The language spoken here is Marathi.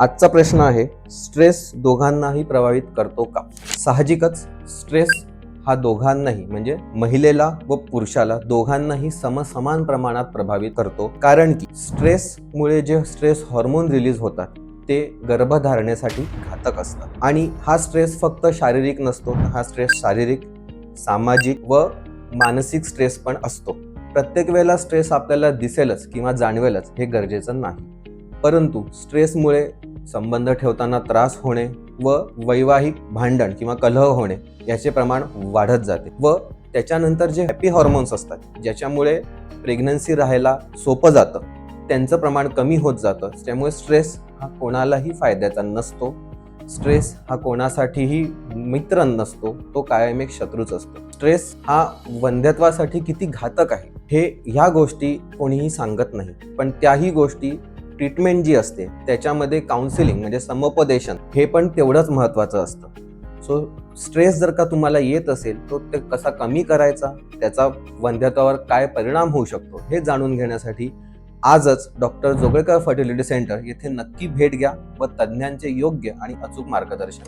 आजचा प्रश्न आहे स्ट्रेस दोघांनाही प्रभावित करतो का? साहजिकच स्ट्रेस हा दोघांनाही म्हणजे महिलेला व पुरुषाला दोघांनाही समसमान प्रमाणात प्रभावित करतो. कारण की स्ट्रेसमुळे जे स्ट्रेस हॉर्मोन रिलीज होतात ते गर्भधारणेसाठी घातक असतात. आणि हा स्ट्रेस फक्त शारीरिक नसतो तर हा स्ट्रेस शारीरिक सामाजिक व मानसिक स्ट्रेस पण असतो. प्रत्येक वेळेला स्ट्रेस आपल्याला दिसेलच किंवा जाणवेलच हे गरजेचं नाही. परंतु स्ट्रेसमुळे संबंध ठेवताना त्रास होणे व वैवाहिक भांडण किंवा कलह होणे याचे प्रमाण वाढत जाते व त्याच्यानंतर जे हॅपी हॉर्मोन्स असतात ज्याच्यामुळे प्रेग्नन्सी राहायला सोपं जातं त्यांचं प्रमाण कमी होत जातं त्यामुळे स्ट्रेस हा कोणालाही फायद्याचा नसतो. स्ट्रेस हा कोणासाठीही मित्र नसतो तो कायम एक शत्रूच असतो. स्ट्रेस हा वंध्यत्वासाठी किती घातक आहे हे ह्या गोष्टी कोणीही सांगत नाही. पण त्याही गोष्टी ट्रीटमेंट जी असते त्याच्यामध्ये काउन्सिलिंग म्हणजे समुपदेशन हे पण तेवढंच महत्त्वाचं असतं. सो स्ट्रेस जर का तुम्हाला येत असेल तो ते कसा कमी करायचा त्याचा वंध्यत्वावर काय परिणाम होऊ शकतो हे जाणून घेण्यासाठी आजच डॉक्टर जोगळेकर फर्टिलिटी सेंटर येथे नक्की भेट घ्या व तज्ज्ञांचे योग्य आणि अचूक मार्गदर्शन.